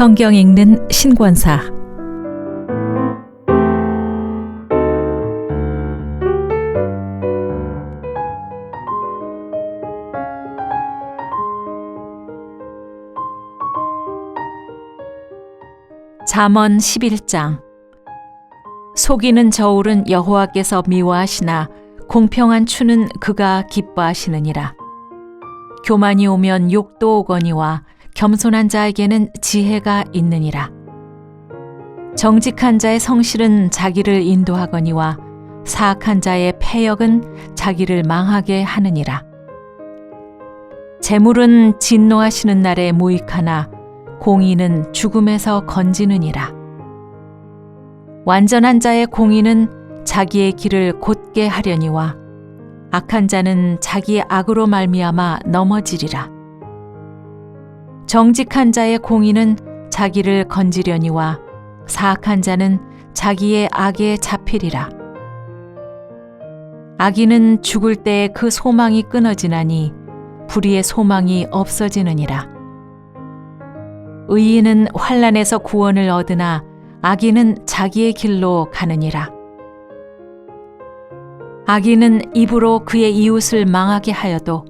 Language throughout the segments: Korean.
성경 읽는 신권사. 잠언 11장. 속이는 저울은 여호와께서 미워하시나 공평한 추는 그가 기뻐하시느니라. 교만이 오면 욕도 오거니와 겸손한 자에게는 지혜가 있느니라. 정직한 자의 성실은 자기를 인도하거니와 사악한 자의 패역은 자기를 망하게 하느니라. 재물은 진노하시는 날에 무익하나 공의는 죽음에서 건지느니라. 완전한 자의 공의는 자기의 길을 곧게 하려니와 악한 자는 자기의 악으로 말미암아 넘어지리라. 정직한 자의 공의는 자기를 건지려니와 사악한 자는 자기의 악에 잡히리라. 악인은 죽을 때그 소망이 끊어지나니 불의의 소망이 없어지느니라. 의인은 환란에서 구원을 얻으나 악인은 자기의 길로 가느니라. 악인은 입으로 그의 이웃을 망하게 하여도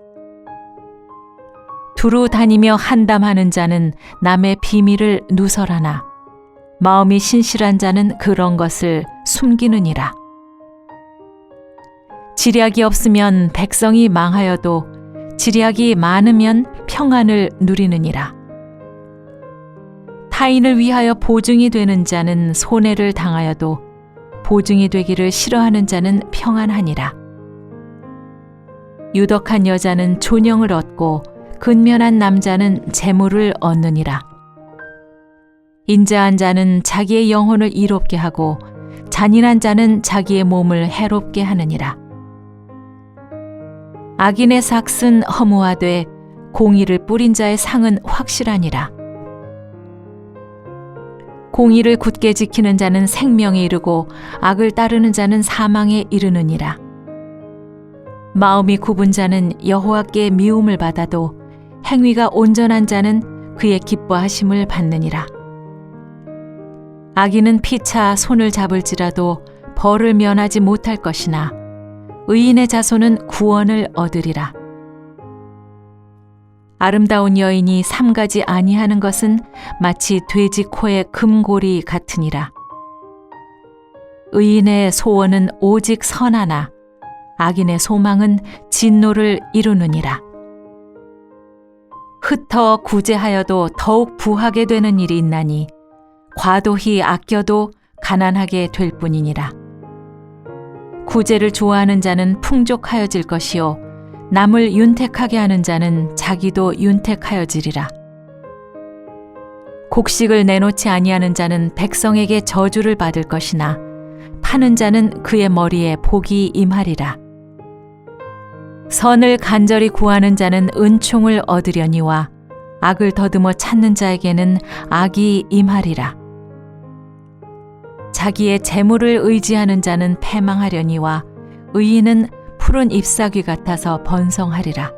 두루 다니며 한담하는 자는 남의 비밀을 누설하나 마음이 신실한 자는 그런 것을 숨기느니라. 지략이 없으면 백성이 망하여도 지략이 많으면 평안을 누리느니라. 타인을 위하여 보증이 되는 자는 손해를 당하여도 보증이 되기를 싫어하는 자는 평안하니라. 유덕한 여자는 존영을 얻고 근면한 남자는 재물을 얻느니라. 인자한 자는 자기의 영혼을 이롭게 하고 잔인한 자는 자기의 몸을 해롭게 하느니라. 악인의 삭은 허무하되 공의를 뿌린 자의 상은 확실하니라. 공의를 굳게 지키는 자는 생명에 이르고 악을 따르는 자는 사망에 이르느니라. 마음이 굽은 자는 여호와께 미움을 받아도 행위가 온전한 자는 그의 기뻐하심을 받느니라. 악인은 피차 손을 잡을지라도 벌을 면하지 못할 것이나 의인의 자손은 구원을 얻으리라. 아름다운 여인이 삼가지 아니하는 것은 마치 돼지 코의 금고리 같으니라. 의인의 소원은 오직 선하나 악인의 소망은 진노를 이루느니라. 흩어 구제하여도 더욱 부하게 되는 일이 있나니 과도히 아껴도 가난하게 될 뿐이니라. 구제를 좋아하는 자는 풍족하여질 것이요 남을 윤택하게 하는 자는 자기도 윤택하여지리라. 곡식을 내놓지 아니하는 자는 백성에게 저주를 받을 것이나 파는 자는 그의 머리에 복이 임하리라. 선을 간절히 구하는 자는 은총을 얻으려니와 악을 더듬어 찾는 자에게는 악이 임하리라. 자기의 재물을 의지하는 자는 패망하려니와 의인은 푸른 잎사귀 같아서 번성하리라.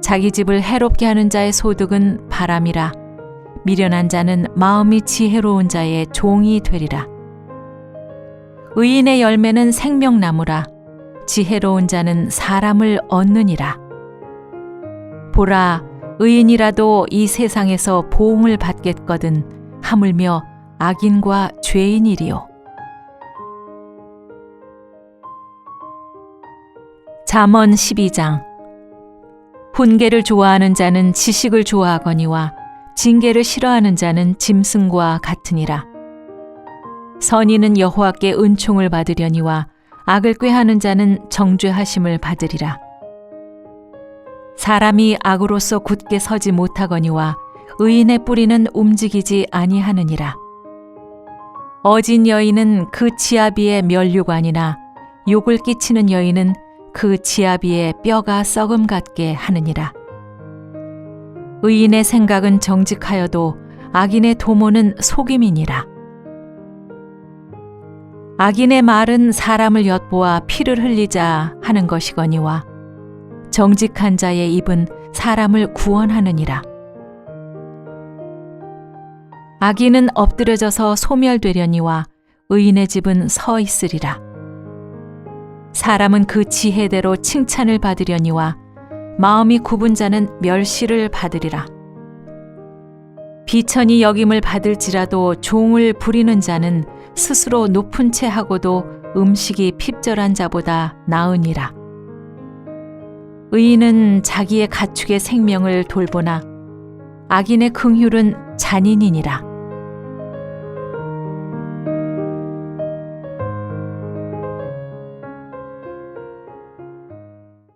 자기 집을 해롭게 하는 자의 소득은 바람이라. 미련한 자는 마음이 지혜로운 자의 종이 되리라. 의인의 열매는 생명나무라. 지혜로운 자는 사람을 얻느니라. 보라, 의인이라도 이 세상에서 보응을 받겠거든 하물며 악인과 죄인이리요. 잠언 12장 훈계를 좋아하는 자는 지식을 좋아하거니와 징계를 싫어하는 자는 짐승과 같으니라. 선인은 여호와께 은총을 받으려니와 악을 꾀하는 자는 정죄하심을 받으리라. 사람이 악으로서 굳게 서지 못하거니와 의인의 뿌리는 움직이지 아니하느니라. 어진 여인은 그 지아비의 면류관이나 욕을 끼치는 여인은 그 지아비의 뼈가 썩음 같게 하느니라. 의인의 생각은 정직하여도 악인의 도모는 속임이니라. 악인의 말은 사람을 엿보아 피를 흘리자 하는 것이거니와 정직한 자의 입은 사람을 구원하느니라. 악인은 엎드려져서 소멸되려니와 의인의 집은 서 있으리라. 사람은 그 지혜대로 칭찬을 받으려니와 마음이 굽은 자는 멸시를 받으리라. 비천이 여김을 받을지라도 종을 부리는 자는 스스로 높은 채 하고도 음식이 핍절한 자보다 나으니라. 의인은 자기의 가축의 생명을 돌보나 악인의 긍휼은 잔인이니라.